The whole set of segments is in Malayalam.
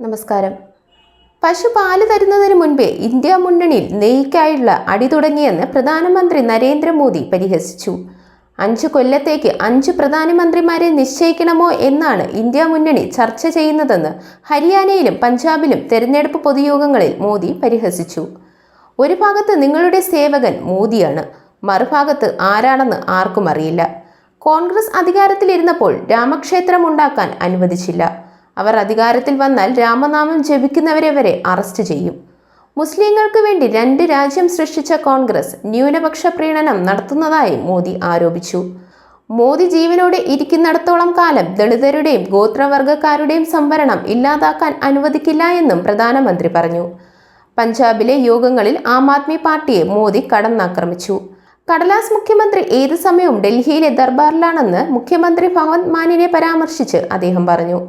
നമസ്കാരം. പശു പാൽ തരുന്നതിന് മുൻപേ ഇന്ത്യ മുന്നണിയിൽ നെയ്ക്കായുള്ള അടി തുടങ്ങിയെന്ന് പ്രധാനമന്ത്രി നരേന്ദ്രമോദി പരിഹസിച്ചു. അഞ്ച് കൊല്ലത്തേക്ക് അഞ്ച് പ്രധാനമന്ത്രിമാരെ നിശ്ചയിക്കണമോ എന്നാണ് ഇന്ത്യ മുന്നണി ചർച്ച ചെയ്യുന്നതെന്ന് ഹരിയാനയിലും പഞ്ചാബിലും തെരഞ്ഞെടുപ്പ് പൊതുയോഗങ്ങളിൽ മോദി പരിഹസിച്ചു. ഒരു ഭാഗത്ത് നിങ്ങളുടെ സേവകൻ മോദിയാണ് മറുഭാഗത്ത് ആരാണെന്ന് ആർക്കും അറിയില്ല. കോൺഗ്രസ് അധികാരത്തിലിരുന്നപ്പോൾ രാമക്ഷേത്രം ഉണ്ടാക്കാൻ അനുവദിച്ചില്ല. അവർ അധികാരത്തിൽ വന്നാൽ രാമനാമം ജപിക്കുന്നവരെ വരെ അറസ്റ്റ് ചെയ്യും. മുസ്ലിങ്ങൾക്ക് വേണ്ടി രണ്ട് രാജ്യം സൃഷ്ടിച്ച കോൺഗ്രസ് ന്യൂനപക്ഷ പ്രീണനം നടത്തുന്നതായി മോദി ആരോപിച്ചു. മോദി ജീവനോടെ ഇരിക്കുന്നിടത്തോളം കാലം ദളിതരുടെയും ഗോത്രവർഗക്കാരുടെയും സംവരണം ഇല്ലാതാക്കാൻ അനുവദിക്കില്ല എന്നും പ്രധാനമന്ത്രി പറഞ്ഞു. പഞ്ചാബിലെ യോഗങ്ങളിൽ ആം ആദ്മി പാർട്ടിയെ മോദി കടന്നാക്രമിച്ചു. കടലാസ് മുഖ്യമന്ത്രി ഏത് സമയവും ഡൽഹിയിലെ ദർബാറിലാണെന്ന് മുഖ്യമന്ത്രി ഭഗവത് മാനിനെ പരാമർശിച്ച് അദ്ദേഹം പറഞ്ഞു.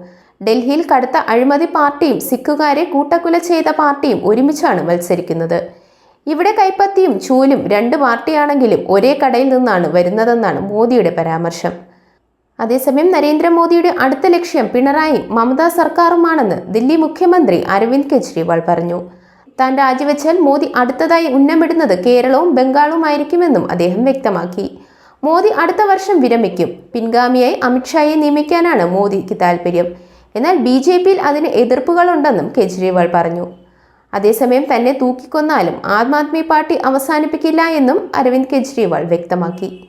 ഡൽഹിയിൽ കടുത്ത അഴിമതി പാർട്ടിയും സിഖുകാരെ കൂട്ടക്കുല ചെയ്ത പാർട്ടിയും ഒരുമിച്ചാണ് മത്സരിക്കുന്നത്. ഇവിടെ കൈപ്പത്തിയും ചൂലും രണ്ട് പാർട്ടിയാണെങ്കിലും ഒരേ കടയിൽ നിന്നാണ് വരുന്നതെന്നാണ് മോദിയുടെ പരാമർശം. അതേസമയം നരേന്ദ്രമോദിയുടെ അടുത്ത ലക്ഷ്യം പിണറായി മമതാ സർക്കാരുമാണെന്ന് ദില്ലി മുഖ്യമന്ത്രി അരവിന്ദ് കെജ്രിവാൾ പറഞ്ഞു. താൻ രാജിവെച്ചാൽ മോദി അടുത്തതായി ഉന്നമിടുന്നത് കേരളവും ബംഗാളുമായിരിക്കുമെന്നും അദ്ദേഹം വ്യക്തമാക്കി. മോദി അടുത്ത വർഷം വിരമിക്കും. പിൻഗാമിയായി അമിത്ഷായെ നിയമിക്കാനാണ് മോദിക്ക് താൽപ്പര്യം എന്നാൽ ബി ജെ പിയിൽ അതിന് എതിർപ്പുകളുണ്ടെന്നും കെജ്രിവാൾ പറഞ്ഞു. അതേസമയം തന്നെ തൂക്കിക്കൊന്നാലും ആം ആദ്മി പാർട്ടി അവസാനിപ്പിക്കില്ല എന്നും അരവിന്ദ് കെജ്രിവാൾ വ്യക്തമാക്കി.